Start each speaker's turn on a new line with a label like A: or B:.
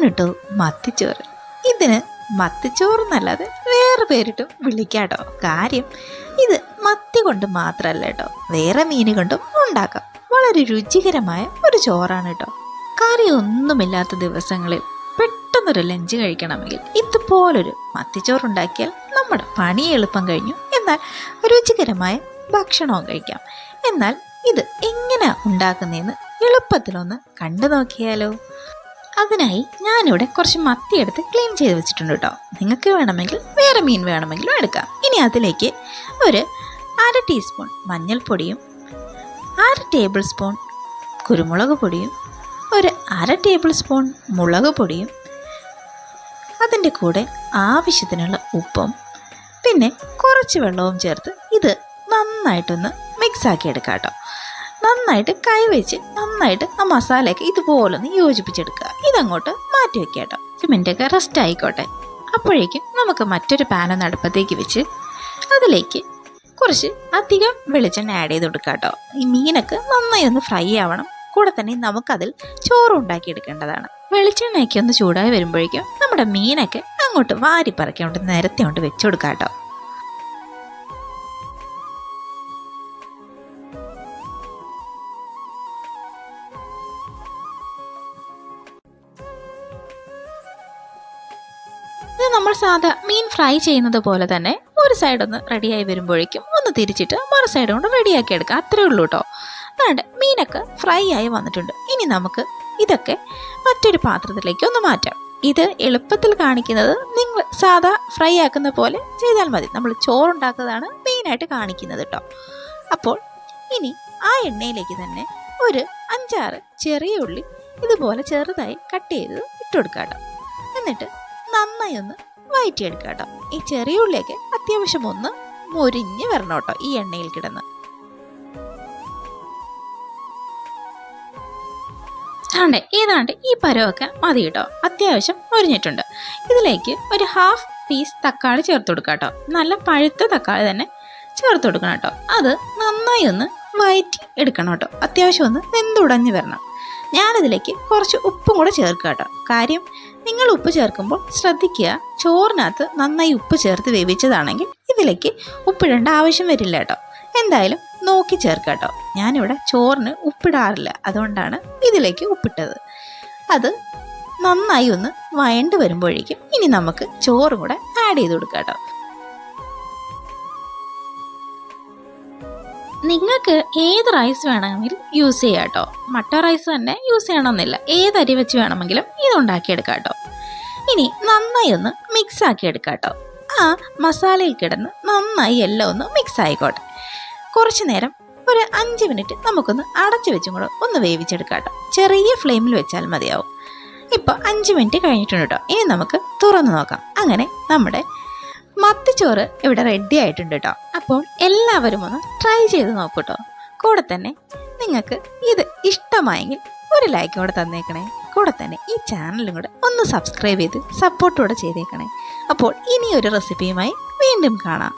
A: ഇതാണ് കേട്ടോ മത്തിച്ചോറ്. ഇതിന് മത്തിച്ചോറ് എന്നല്ലാതെ വേറെ പേരിട്ടും. വിളിക്കാട്ടോ. കാര്യം ഇത് മത്തി കൊണ്ട് മാത്രമല്ല കേട്ടോ. വേറെ മീൻ കൊണ്ടും ഉണ്ടാക്കാം. വളരെ രുചികരമായ ഒരു ചോറാണ് കേട്ടോ. കറിയൊന്നുമില്ലാത്ത ദിവസങ്ങളിൽ പെട്ടെന്നൊരു ലഞ്ച് കഴിക്കണമെങ്കിൽ ഇതുപോലൊരു മത്തിച്ചോറുണ്ടാക്കിയാൽ നമ്മുടെ പണി എളുപ്പം കഴിഞ്ഞു. എന്നാൽ രുചികരമായ ഭക്ഷണവും കഴിക്കാം. എന്നാൽ ഇത് എങ്ങനെ ഉണ്ടാക്കുന്നതെന്ന് എളുപ്പത്തിലൊന്ന് കണ്ടു നോക്കിയാലോ അതിനായി ഞാനിവിടെ കുറച്ച് മത്തി എടുത്ത് ക്ലീൻ ചെയ്ത് വെച്ചിട്ടുണ്ട് കേട്ടോ നിങ്ങൾക്ക് വേണമെങ്കിൽ വേറെ മീൻ വേണമെങ്കിലും എടുക്കാം. ഇനി അതിലേക്ക് ഒരു അര ടീസ്പൂൺ മഞ്ഞൾപ്പൊടിയും അര ടേബിൾ സ്പൂൺ കുരുമുളക് പൊടിയും ഒരു അര ടേബിൾ സ്പൂൺ മുളക് പൊടിയും അതിന്റെ കൂടെ ആവശ്യത്തിനുള്ള ഉപ്പും പിന്നെ കുറച്ച് വെള്ളവും ചേർത്ത് ഇത് നന്നായിട്ടൊന്ന് മിക്സാക്കി എടുക്കാം കേട്ടോ നന്നായിട്ട് കൈവച്ച് നന്നായിട്ട് ആ മസാലയൊക്കെ ഇതുപോലെ ഒന്ന് യോജിപ്പിച്ചെടുക്കുക. ഇതങ്ങോട്ട് മാറ്റി വെക്കുക കേട്ടോ സിമെന്റൊക്കെ റെസ്റ്റ് ആയിക്കോട്ടെ. അപ്പോഴേക്കും നമുക്ക് മറ്റൊരു പാന അടുപ്പത്തേക്ക് വെച്ച് അതിലേക്ക് കുറച്ച് അധികം വെളിച്ചെണ്ണ ആഡ് ചെയ്ത് കൊടുക്കുക കേട്ടോ. ഈ മീനൊക്കെ നന്നായി ഒന്ന് ഫ്രൈ ആവണം. കൂടെ തന്നെ നമുക്കതിൽ ചോറ് ഉണ്ടാക്കിയെടുക്കേണ്ടതാണ്. വെളിച്ചെണ്ണയൊക്കെ ഒന്ന് ചൂടായി വരുമ്പോഴേക്കും നമ്മുടെ മീനൊക്കെ അങ്ങോട്ട് വാരി പറക്കിയോണ്ട് നിരത്തി കൊണ്ട് വെച്ചു കൊടുക്കാം കേട്ടോ. നമ്മൾ സാധാ മീൻ ഫ്രൈ ചെയ്യുന്നത് പോലെ തന്നെ ഒരു സൈഡ് ഒന്ന് റെഡിയായി വരുമ്പോഴേക്കും ഒന്ന് തിരിച്ചിട്ട് മറു സൈഡ് കൊണ്ട് റെഡിയാക്കി എടുക്കുക. അത്രേ ഉള്ളൂ കേട്ടോ അതാണ്ട് മീനൊക്കെ ഫ്രൈ ആയി വന്നിട്ടുണ്ട്. ഇനി നമുക്ക് ഇതൊക്കെ മറ്റൊരു പാത്രത്തിലേക്ക് ഒന്ന് മാറ്റാം. ഇത് എളുപ്പത്തിൽ കാണിക്കുന്നത് നിങ്ങൾ സാധാ ഫ്രൈ ആക്കുന്ന പോലെ ചെയ്താൽ മതി. നമ്മൾ ചോറുണ്ടാക്കുന്നതാണ് മെയിനായിട്ട് കാണിക്കുന്നത് കേട്ടോ അപ്പോൾ ഇനി ആ എണ്ണയിലേക്ക് തന്നെ ഒരു അഞ്ചാറ് ചെറിയ ഉള്ളി ഇതുപോലെ ചെറുതായി കട്ട് ചെയ്ത് ഇട്ടുകൊടുക്കാം കേട്ടോ എന്നിട്ട് നന്നായി ഒന്ന് വയറ്റിയെടുക്കുക കേട്ടോ ഈ ചെറിയ ഉള്ളിയൊക്കെ അത്യാവശ്യം ഒന്ന് മൊരിഞ്ഞ് വരണം കേട്ടോ ഈ എണ്ണയിൽ കിടന്ന്. ആണ്ട് ഏതാണ്ട് ഈ പരമൊക്കെ മതി കേട്ടോ അത്യാവശ്യം മുരിഞ്ഞിട്ടുണ്ട്. ഇതിലേക്ക് ഒരു ഹാഫ് പീസ് തക്കാളി ചേർത്ത് കൊടുക്കുക കേട്ടോ നല്ല പഴുത്ത തക്കാളി തന്നെ ചേർത്ത് കൊടുക്കണം കേട്ടോ. അത് നന്നായി ഒന്ന് വയറ്റി എടുക്കണം കേട്ടോ അത്യാവശ്യം ഒന്ന് വെന്തുടഞ്ഞ് വരണം. ഞാനിതിലേക്ക് കുറച്ച് ഉപ്പും കൂടെ ചേർക്കുക കേട്ടോ. കാര്യം നിങ്ങൾ ഉപ്പ് ചേർക്കുമ്പോൾ ശ്രദ്ധിക്കുക. ചോറിനകത്ത് നന്നായി ഉപ്പ് ചേർത്ത് വേവിച്ചതാണെങ്കിൽ ഇതിലേക്ക് ഉപ്പിടേണ്ട ആവശ്യം വരില്ല കേട്ടോ. എന്തായാലും നോക്കി ചേർക്കുക കേട്ടോ. ഞാനിവിടെ ചോറിന് ഉപ്പിടാറില്ല. അതുകൊണ്ടാണ് ഇതിലേക്ക് ഉപ്പിട്ടത്. അത് നന്നായി ഒന്ന് വയണ്ട് വരുമ്പോഴേക്കും ഇനി നമുക്ക് ചോറും കൂടെ ആഡ് ചെയ്ത് കൊടുക്കാം കേട്ടോ. നിങ്ങൾക്ക് ഏത് റൈസ് വേണമെങ്കിലും യൂസ് ചെയ്യാം കേട്ടോ മട്ട റൈസ് തന്നെ യൂസ് ചെയ്യണമെന്നില്ല. ഏത് അരി വെച്ച് വേണമെങ്കിലും ഇത് ഉണ്ടാക്കിയെടുക്കാം കേട്ടോ ഇനി നന്നായി ഒന്ന് മിക്സ് ആക്കിയെടുക്കാം കേട്ടോ ആ മസാലയിൽ കിടന്ന് നന്നായി എല്ലാം ഒന്ന് മിക്സ് ആയിക്കോട്ടെ. കുറച്ച് നേരം ഒരു അഞ്ച് മിനിറ്റ് നമുക്കൊന്ന് അടച്ചു വെച്ചും കൂടെ ഒന്ന് വേവിച്ചെടുക്കാം കേട്ടോ ചെറിയ ഫ്ലെയിമിൽ വെച്ചാൽ മതിയാവും. ഇപ്പോൾ അഞ്ച് മിനിറ്റ് കഴിഞ്ഞിട്ടുണ്ട് കേട്ടോ ഇനി നമുക്ക് തുറന്ന് നോക്കാം. അങ്ങനെ നമ്മുടെ മത്തിച്ചോറ് ഇവിടെ റെഡി ആയിട്ടുണ്ട് കേട്ടോ അപ്പോൾ എല്ലാവരും ഒന്ന് ട്രൈ ചെയ്ത് നോക്കൂ കേട്ടോ കൂടെ തന്നെ നിങ്ങൾക്ക് ഇത് ഇഷ്ടമായെങ്കിൽ ഒരു ലൈക്ക് കൂടെ തന്നേക്കണേ. കൂടെ തന്നെ ഈ ചാനലും കൂടെ ഒന്ന് സബ്സ്ക്രൈബ് ചെയ്ത് സപ്പോർട്ടോടെ ചെയ്തേക്കണേ. അപ്പോൾ ഇനിയൊരു റെസിപ്പിയുമായി വീണ്ടും കാണാം.